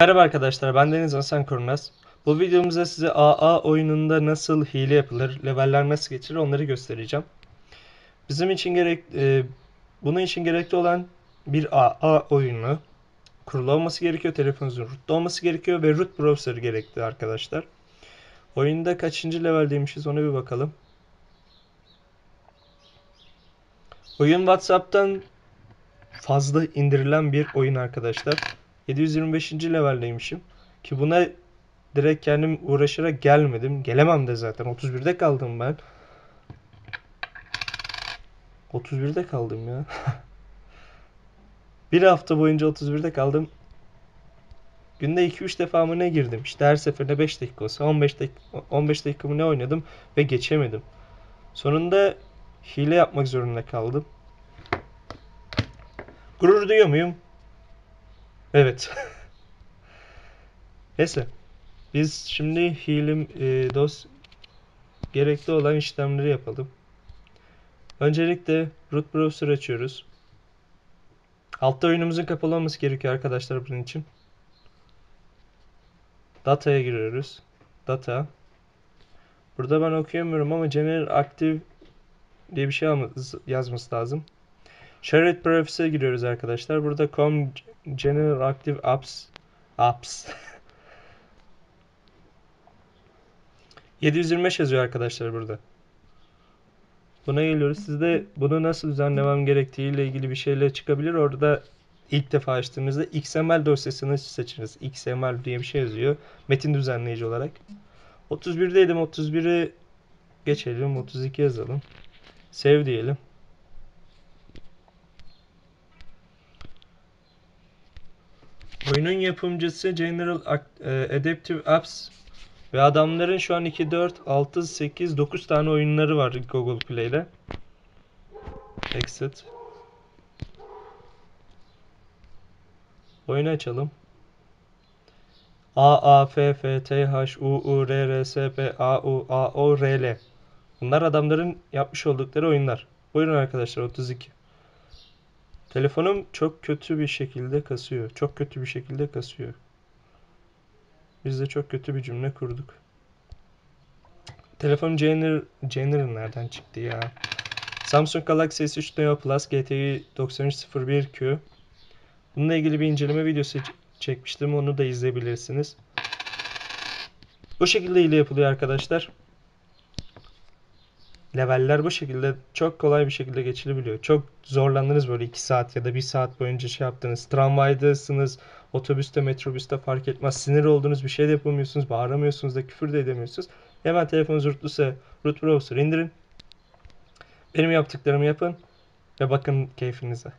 Merhaba arkadaşlar, ben Deniz Hasan Kurnaz. Bu videomuzda size AA oyununda nasıl hile yapılır, leveller nasıl geçilir onları göstereceğim. Bizim için gerek, e, bunun için gerekli olan bir AA oyunu kurulu olması gerekiyor, telefonunuzun root'ta olması gerekiyor ve root browser gerekli arkadaşlar. Oyunda kaçıncı leveldeymişiz ona bir bakalım. Oyun WhatsApp'tan fazla indirilen bir oyun arkadaşlar. 725. leveldeymişim. Ki buna direkt kendim uğraşarak gelmedim. Gelemem de zaten. 31'de kaldım ben. 31'de kaldım ya. bir hafta boyunca 31'de kaldım. Günde 2-3 defa mı ne girdim? İşte her seferinde 5 dakika olsa 15 dakika, 15 dakika mı ne oynadım ve geçemedim. Sonunda hile yapmak zorunda kaldım. Gurur duyuyor muyum? Evet. Neyse. Biz şimdi hilim e, dos gerekli olan işlemleri yapalım. Öncelikle root browser açıyoruz. Altta oyunumuzun kapalı olması gerekiyor arkadaşlar bunun için. Data'ya giriyoruz. Data. Burada ben okuyamıyorum ama General Active diye bir şey yazması lazım. Shared Prefix'e giriyoruz arkadaşlar. Burada com general active apps apps 725 yazıyor arkadaşlar burada. Buna geliyoruz. Sizde bunu nasıl düzenlemem gerektiği ile ilgili bir şeyler çıkabilir. Orada ilk defa açtığınızda XML dosyasını seçiniz. XML diye bir şey yazıyor. Metin düzenleyici olarak. 31'deydim. 31'i geçelim. 32 yazalım. Save diyelim. Oyunun yapımcısı General e, Adaptive Apps ve adamların şu an 2, 4, 6, 8, 9 tane oyunları var Google Play'de. Exit. Oyunu açalım. A, A, F, F, T, H, U, U, R, R, S, P, A, U, A, O, R, L. Bunlar adamların yapmış oldukları oyunlar. Buyurun arkadaşlar 32. Telefonum çok kötü bir şekilde kasıyor. Çok kötü bir şekilde kasıyor. Biz de çok kötü bir cümle kurduk. Telefonum Jenner, Jenner nereden çıktı ya? Samsung Galaxy S3 Neo Plus GTI 9301Q. Bununla ilgili bir inceleme videosu çekmiştim. Onu da izleyebilirsiniz. Bu şekilde ile yapılıyor arkadaşlar. Leveller bu şekilde çok kolay bir şekilde geçilebiliyor. Çok zorlandınız böyle 2 saat ya da 1 saat boyunca şey yaptınız. Tramvaydasınız, otobüste, metrobüste fark etmez. Sinir olduğunuz bir şey de yapamıyorsunuz, bağıramıyorsunuz da küfür de edemiyorsunuz. Hemen telefonunuz rootluysa root browser indirin. Benim yaptıklarımı yapın ve bakın keyfinize.